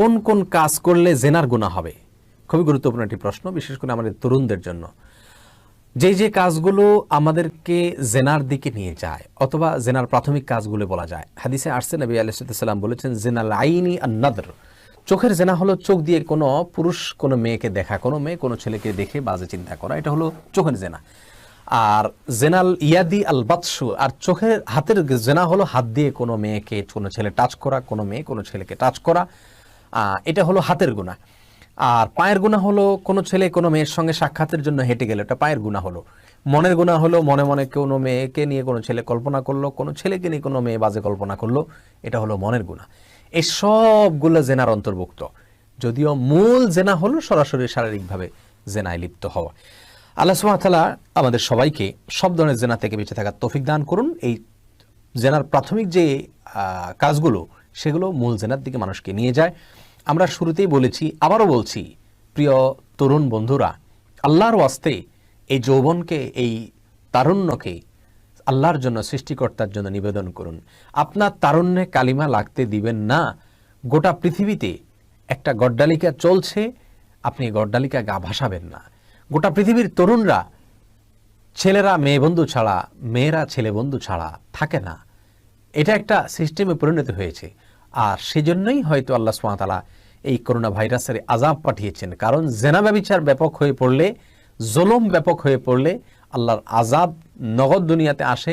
কোন কোন কাজ করলে জেনার গুণা হবে? খুবই গুরুত্বপূর্ণ একটি প্রশ্ন, বিশেষ করে আমাদের তরুণদের জন্য। যে যে কাজগুলো আমাদেরকে জেনার দিকে নিয়ে যায়, অথবা জেনার প্রাথমিক কাজগুলো বলা যায়। হাদিসে আসছে, নবী আলাইসাল্লাম বলেছেন, জেনাল আইনি আন্নাদর চোখের জেনা হলো চোখ দিয়ে কোনো পুরুষ, কোনো মেয়েকে দেখা, কোনো মেয়ে কোনো ছেলেকে দেখে বাজে চিন্তা করা। এটা হলো চোখের জেনা। আর জেনাল ইয়াদি আল বাতসু, আর চোখের হাতের জেনা হলো হাত দিয়ে কোনো মেয়েকে, কোনো ছেলে টাচ করা, কোনো মেয়ে কোনো ছেলেকে টাচ করা। এটা হলো হাতের গুণা আর পায়ের গুণা হলো কোনো ছেলে কোনো মেয়ের সঙ্গে সাক্ষাতের জন্য হেঁটে গেলে, এটা পায়ের গুণা হলো। মনের গুণা হলো মনে মনে কোনো মেয়েকে নিয়ে কোনো ছেলে কল্পনা করল, কোনো ছেলেকে নিয়ে কোনো মেয়ে বাজে কল্পনা করল, এটা হলো মনের গুণা এই সবগুলো জেনার অন্তর্ভুক্ত। যদিও মূল জেনা হলো সরাসরি শারীরিকভাবে জেনায় লিপ্ত হওয়া। আল্লাহ সুবহানাহু আমাদের সবাইকে সব ধরনের জেনা থেকে বেঁচে থাকার তৌফিক দান করুন। এই জেনার প্রাথমিক যে কাজগুলো, সেগুলো মূল জেনার দিকে মানুষকে নিয়ে যায়। আমরা শুরুতেই বলেছি, আবারও বলছি, প্রিয় তরুণ বন্ধুরা, আল্লাহর ওয়াস্তে এই যৌবনকে, এই তারুণ্যকে আল্লাহর জন্য, সৃষ্টিকর্তার জন্য নিবেদন করুন। আপনার তারুণ্যে কালিমা লাগতে দিবেন না। গোটা পৃথিবীতে একটা গড্ডালিকা চলছে, আপনি গড্ডালিকা গা ভাসাবেন না। গোটা পৃথিবীর তরুণরা, ছেলেরা, মেয়ে বন্ধু ছাড়া, মেয়েরা, ছেলে বন্ধু ছাড়া থাকে না। এটা একটা সিস্টেমে পরিণত হয়েছে। আর সেজন্যই হয়তো আল্লাহ সুমাতালা এই করোনা ভাইরাসের আজাব পাঠিয়েছেন। কারণ জেনা ব্যবিচার ব্যাপক হয়ে পড়লে, জলম ব্যাপক হয়ে পড়লে আল্লাহর আজাব নগদ দুনিয়াতে আসে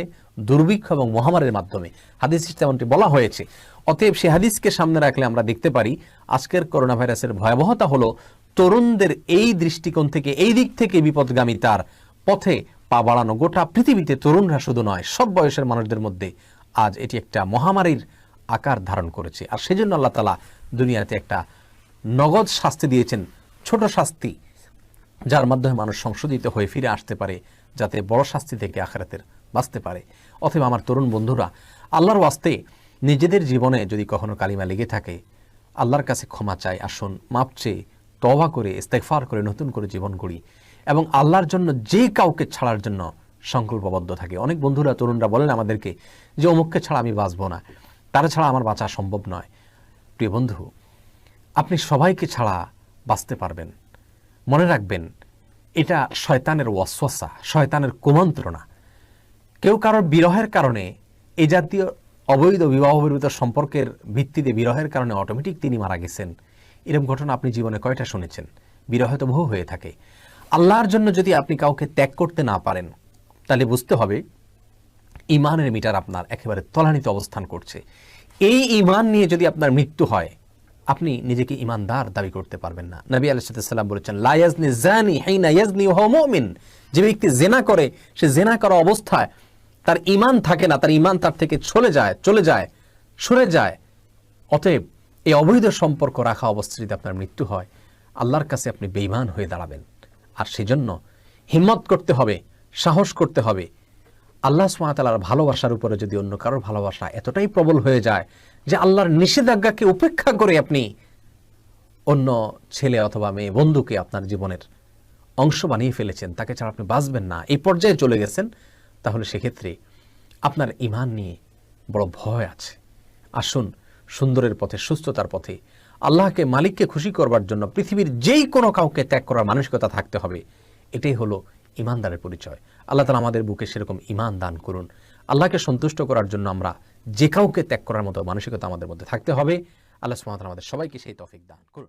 দুর্ভিক্ষ এবং মহামারীর মাধ্যমে। হাদিস তেমনটি বলা হয়েছে, অতএব সে হাদিসকে সামনে রাখলে আমরা দেখতে পারি, আজকের করোনা ভাইরাসের ভয়াবহতা হলো তরুণদের এই দৃষ্টিকোণ থেকে, এই দিক থেকে বিপদগামী তার পথে পা বাড়ানো। গোটা পৃথিবীতে তরুণরা শুধু নয়, সব বয়সের মানুষদের মধ্যে আজ এটি একটা মহামারীর আকার ধারণ করেছে। আর সেজন্য আল্লাহ তালা দুনিয়াতে একটা নগদ শাস্তি দিয়েছেন, ছোট শাস্তি, যার মাধ্যমে মানুষ সংশোধিত হয়ে ফিরে আসতে পারে, যাতে বড় শাস্তি থেকে আখারাতের বাঁচতে পারে। অথবা আমার তরুণ বন্ধুরা, আল্লাহর ওয়াস্তে নিজেদের জীবনে যদি কখনো কালিমা লেগে থাকে, আল্লাহর কাছে ক্ষমা চাই, আসুন, মাপ চেয়ে তবা করে ইস্তেকফার করে, নতুন করে জীবন গড়ি এবং আল্লাহর জন্য যে কাউকে ছাড়ার জন্য সংকল্পবদ্ধ থাকে। অনেক বন্ধুরা, তরুণরা বলেন আমাদেরকে যে, অমুককে ছাড়া আমি বাঁচব না। তারা ছাড়া আমার বাঁচা সম্ভব নয়। প্রিয় বন্ধু আপনি সবাইকে ছাড়া বাঁচতে পারবেন। মনে রাখবেন, এটা শয়তানের ওয়াসওয়াসা, শয়তানের কুমন্ত্রণা। কেউ কারোর বিরহের কারণে এ জাতীয় অবৈধ বিবাহ বিরোধ সম্পর্কের ভিত্তিতে বিরহের কারণে অটোমেটিক তিনি মারা গেছেন। এরকম ঘটনা আপনি জীবনে কয়টা শুনেছেন? বিরহ তো বহু হয়ে থাকে। আল্লাহর জন্য যদি আপনি কাউকে ত্যাগ করতে না পারেন, তাহলে বুঝতে হবে ইমানের মিটার আপনার একেবারে তলানিতে অবস্থান করছে। এই ইমান নিয়ে যদি আপনার মৃত্যু হয় আপনি নিজেকে ইমানদার দাবি করতে পারবেন না। নবী আলাইসাল্লাম বলেছেন লায়াজনি জানি হাইনা ইয়াজনি হুয়া মুমিন। যে ব্যক্তি জেনা করে, সে জেনা করা অবস্থায় তার ইমান থাকে না, তার ইমান তার থেকে চলে যায় চলে যায়, সরে যায়। অতএব এই অবৈধ সম্পর্ক রাখা অবস্থায় যদি আপনার মৃত্যু হয়, আল্লাহর কাছে আপনি বেইমান হয়ে দাঁড়াবেন। আর সেজন্য হিম্মত করতে হবে, সাহস করতে হবে আল্লাহ সুমাতালার ভালোবাসার উপরে যদি অন্য কারোর ভালোবাসা এতটাই প্রবল হয়ে যায় যে আল্লাহর নিষেধাজ্ঞাকে উপেক্ষা করে আপনি অন্য ছেলে অথবা মেয়ে, বন্ধুকে আপনার জীবনের অংশ বানিয়ে ফেলেছেন, তাকে ছাড়া আপনি বাঁচবেন না, এই পর্যায়ে চলে গেছেন, তাহলে সেক্ষেত্রে আপনার ইমান নিয়ে বড় ভয় আছে। আসুন সুন্দরের পথে, সুস্থতার পথে, আল্লাহকে, মালিককে খুশি করবার জন্য পৃথিবীর যেই কোনো কাউকে ত্যাগ করার মানসিকতা থাকতে হবে। এটাই হলো ইমানদারের পরিচয়। আল্লাহ তালা আমাদের বুকে সেরকম ইমান দান করুন। আল্লাহকে সন্তুষ্ট করার জন্য আমরা যে কাউকে ত্যাগ করার মতো মানসিকতা আমাদের মধ্যে থাকতে হবে। আল্লাহ সুমাত আমাদের সবাইকে সেই তফিক দান করুন।